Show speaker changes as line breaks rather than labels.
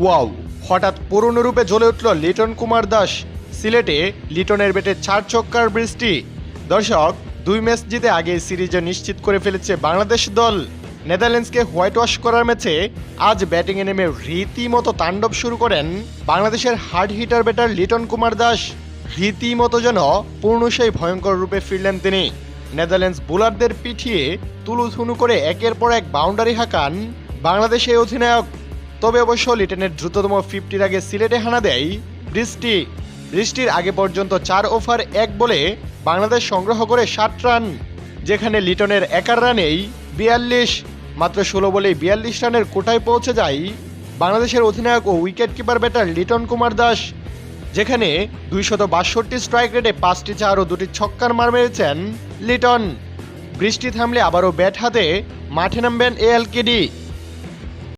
Wow, হঠাৎ পূর্ণরূপে জ্বলে উঠল লিটন কুমার দাস। সিলেটে লিটনের বেটে চার চক্কার বৃষ্টি। দর্শক, দুই ম্যাচ জিতে আগে সিরিজে নিশ্চিত করে ফেলেছে বাংলাদেশ দল। নেদারল্যান্ডসকে হোয়াইট ওয়াশ করার ম্যাচে আজ ব্যাটিংয়ে নেমে রীতিমতো তাণ্ডব শুরু করেন বাংলাদেশের hard hitter batter Liton Kumar Das. রীতিমতো যেন পূর্ণশাই ভয়ঙ্কর রূপে ফিরলেন তিনি। নেদারল্যান্ডস বোলারদের পিঠিয়ে তুলুথুনু করে একের পর এক বাউন্ডারি হাঁকান বাংলাদেশের অধিনায়ক তবে অবশ্য লিটনের দ্রুততম ফিফটির আগে সিলেটে হানা দেয় বৃষ্টি। বৃষ্টির আগে পর্যন্ত চার ওভার এক বলে বাংলাদেশ সংগ্রহ করে ষাট রান, যেখানে লিটনের একার রানেই বিয়াল্লিশ। মাত্র ষোলো বলেই বিয়াল্লিশ রানের কোটায় পৌঁছে যায় বাংলাদেশের অধিনায়ক ও wicket keeper batter Liton Kumar Das, যেখানে দুইশত বাষট্টি স্ট্রাইক রেটে পাঁচটি চার ও দুটি ছক্কার মার মেরেছেন লিটন। বৃষ্টি থামলে আবারও ব্যাট হাতে মাঠে নামবেন এ এল কেডি